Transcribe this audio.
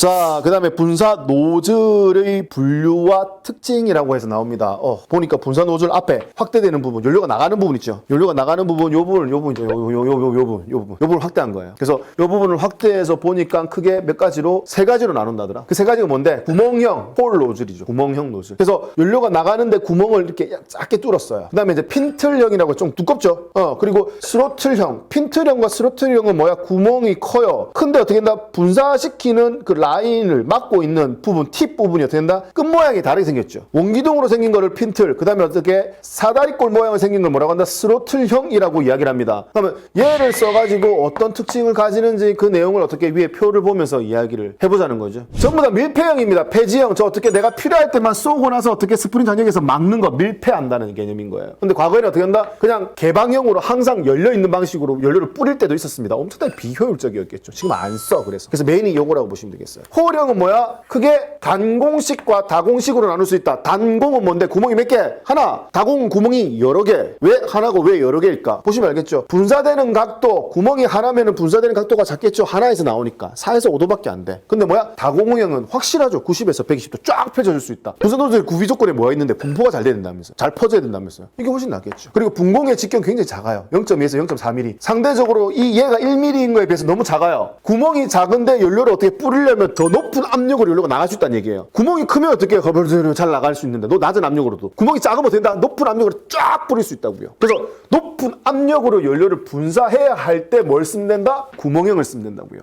자, 그 다음에 분사 노즐의 분류와 특징이라고 해서 나옵니다. 어, 보니까 분사 노즐 앞에 확대되는 부분, 연료가 나가는 부분 있죠. 연료가 나가는 부분, 요 부분, 요 부분이죠. 요, 요, 요, 요, 요 부분, 요 부분. 요 부분을 확대한 거예요. 그래서 요 부분을 확대해서 보니까 크게 몇 가지로, 세 가지로 나눈다더라. 그 세 가지가 뭔데? 구멍형 홀 노즐이죠. 구멍형 노즐. 그래서 연료가 나가는데 구멍을 이렇게 작게 뚫었어요. 그 다음에 이제 핀틀형이라고 좀 두껍죠. 어, 그리고 스로틀형. 핀틀형과 스로틀형은 뭐야? 구멍이 커요. 근데 어떻게 된다? 분사시키는 그 라 인을 막고 있는 부분, 팁 부분이 어떻게 된다? 끝 모양이 다르게 생겼죠. 원기둥으로 생긴 거를 핀틀, 그 다음에 어떻게 사다리꼴 모양을 생긴 걸 뭐라고 한다? 스로틀형이라고 이야기를 합니다. 그러면 얘를 써가지고 어떤 특징을 가지는지 그 내용을 어떻게 위에 표를 보면서 이야기를 해보자는 거죠. 전부 다 밀폐형입니다. 폐지형. 저 어떻게 내가 필요할 때만 쏘고 나서 어떻게 스프링 장력에서 막는 거 밀폐한다는 개념인 거예요. 근데 과거에는 어떻게 한다? 그냥 개방형으로 항상 열려있는 방식으로 연료를 뿌릴 때도 있었습니다. 엄청나게 비효율적이었겠죠. 지금 안 써. 그래서. 그래서 메인이 요거라고 보시면 되겠어요. 호령은 뭐야? 크게 단공식과 다공식으로 나눌 수 있다. 단공은 뭔데? 구멍이 몇 개? 하나. 다공은 구멍이 여러 개. 왜 하나고 왜 여러 개일까? 보시면 알겠죠? 분사되는 각도, 구멍이 하나면은 분사되는 각도가 작겠죠? 하나에서 나오니까. 4에서 5도밖에 안 돼. 근데 뭐야? 다공형은 확실하죠? 90에서 120도 쫙 펼쳐줄 수 있다. 분사도들 구비 조건에 뭐가 있는데 분포가 잘 돼야 된다면서. 잘 퍼져야 된다면서요. 이게 훨씬 낫겠죠. 그리고 분공의 직경 굉장히 작아요. 0.2에서 0.4mm. 상대적으로 이 얘가 1mm인 거에 비해서 너무 작아요. 구멍이 작은데 연료를 어떻게 뿌리려면 더 높은 압력으로 연료가 나갈 수 있다는 얘기예요. 구멍이 크면 어떻게 거벌들은 잘 나갈 수 있는데 너 낮은 압력으로도 구멍이 작으면 된다. 높은 압력으로 쫙 뿌릴 수 있다고요. 그래서 높은 압력으로 연료를 분사해야 할 때 뭘 쓰면 된다? 구멍형을 쓰면 된다고요.